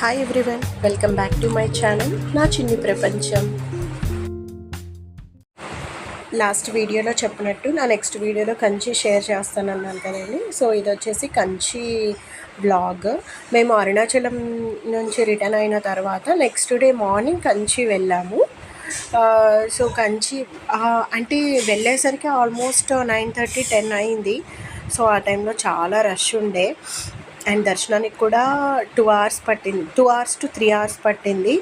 Hi everyone welcome back to my channel నా చిన్ని ప్రపంచం. లాస్ట్ వీడియోలో చెప్పినట్టు నా నెక్స్ట్ వీడియోలో కంచి షేర్ చేస్తానన్నాను కదండి. సో ఇది వచ్చేసి కంచి బ్లాగ్ మేము అరుణాచలం నుంచి రిటర్న్ అయిన తర్వాత నెక్స్ట్ డే మార్నింగ్ కంచి వెళ్ళాము. Uh, సో కంచి uh, అంటే వెళ్ళేసరికి ఆల్మోస్ట్ నైన్ థర్టీ టెన్ అయింది. సో ఆ టైంలో చాలా రష్ ఉండే. అండ్ దర్శనానికి కూడా టూ అవర్స్ పట్టింది. Two hours to three hours పట్టింది.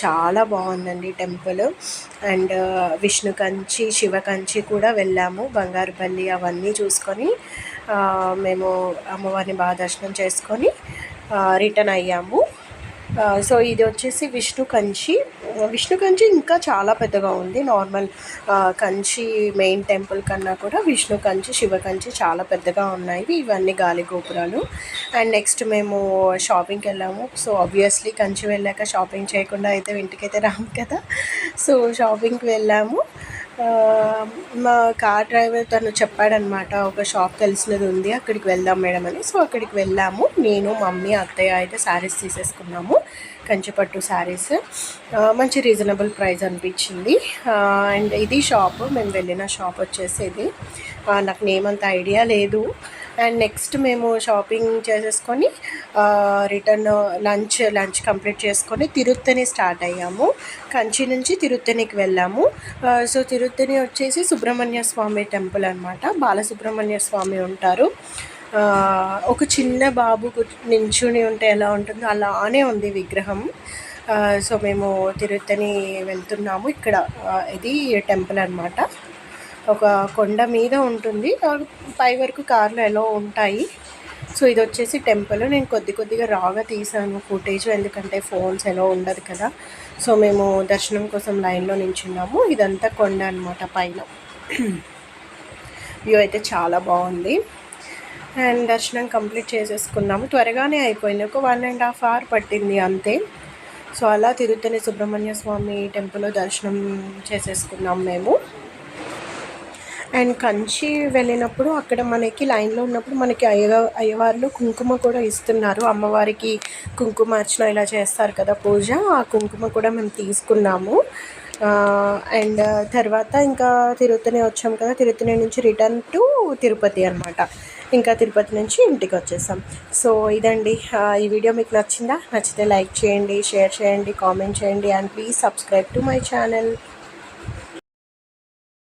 చాలా బాగుందండి టెంపుల్. అండ్ విష్ణు కంచి శివ కంచి కూడా వెళ్ళాము. బంగారుపల్లి అవన్నీ చూసుకొని మేము అమ్మవారిని బాగా దర్శనం చేసుకొని రిటర్న్ అయ్యాము. సో ఇది వచ్చేసి విష్ణు కంచి. విష్ణు కంచి ఇంకా చాలా పెద్దగా ఉంది. నార్మల్ కంచి మెయిన్ టెంపుల్ కన్నా కూడా విష్ణు కంచి శివ కంచి చాలా పెద్దగా ఉన్నాయి. ఇవన్నీ గాలి గోపురాలు. అండ్ నెక్స్ట్ మేము షాపింగ్కి వెళ్ళాము సో ఆబ్వియస్లీ కంచి వెళ్ళాక షాపింగ్ చేయకుండా అయితే ఇంటికైతే రాము కదా. సో షాపింగ్కి వెళ్ళాము. మా కార్ డ్రైవర్ తను చెప్పాడనమాట ఒక షాప్ తెలిసినది ఉంది అక్కడికి వెళ్దాం మేడం అని. సో అక్కడికి వెళ్ళాము. నేను మమ్మీ అత్తయ్య అయితే శారీస్ తీసేసుకున్నాము కంచిపట్టు శారీస్. మంచి రీజనబుల్ ప్రైస్ అనిపించింది. అండ్ ఇది షాప్. మేము వెళ్ళిన షాప్ వచ్చేసి ఇది నాకు నేమ్ అంత ఐడియా లేదు. అండ్ నెక్స్ట్ మేము షాపింగ్ చేసేసుకొని రిటర్న్ లంచ్ లంచ్ కంప్లీట్ చేసుకొని తిరుత్తని స్టార్ట్ అయ్యాము. కంచి నుంచి తిరుత్తనికి వెళ్ళాము. సో తిరుత్తని వచ్చేసి సుబ్రహ్మణ్య స్వామి టెంపుల్ అనమాట బాలసుబ్రహ్మణ్య స్వామి ఉంటారు. ఒక చిన్న బాబు నించుని ఉంటే ఎలా ఉంటుందో అలానే ఉంది విగ్రహం. సో మేము తిరుత్తని వెళ్తున్నాము. ఇక్కడ ఇది టెంపుల్ అనమాట ఒక కొండ మీద ఉంటుంది. పై వరకు కార్లు ఎలా ఉంటాయి. సో ఇది వచ్చేసి టెంపుల్ నేను కొద్ది కొద్దిగా రాగా తీసాను ఫుటేజ్ ఎందుకంటే ఫోన్స్ ఎలా ఉండదు కదా. సో మేము దర్శనం కోసం లైన్లో నించున్నాము. ఇదంతా కొండ అనమాట పైన. వ్యూ అయితే చాలా బాగుంది. అండ్ దర్శనం కంప్లీట్ చేసేసుకున్నాము. త్వరగానే అయిపోయింది. ఒక వన్ అండ్ హాఫ్ అవర్ పట్టింది అంతే. సో అలా తిరుత్తని సుబ్రహ్మణ్య స్వామి టెంపుల్లో దర్శనం చేసేసుకున్నాం మేము. అండ్ కంచి వెళ్ళినప్పుడు అక్కడ మనకి లైన్లో ఉన్నప్పుడు మనకి అయ్య అయ్యవార్లు కుంకుమ కూడా ఇస్తున్నారు. అమ్మవారికి కుంకుమ అర్చన ఇలా చేస్తారు కదా పూజ. ఆ కుంకుమ కూడా మేము తీసుకున్నాము. అండ్ తర్వాత ఇంకా తిరుపతిని వచ్చాం కదా. తిరుపతి నుంచి రిటర్న్ టు తిరుపతి అనమాట ఇంకా తిరుపతి నుంచి ఇంటికి వచ్చేసాం. సో ఇదండి. ఈ వీడియో మీకు నచ్చిందా? నచ్చితే లైక్ చేయండి షేర్ చేయండి కామెంట్ చేయండి. And please subscribe to my channel.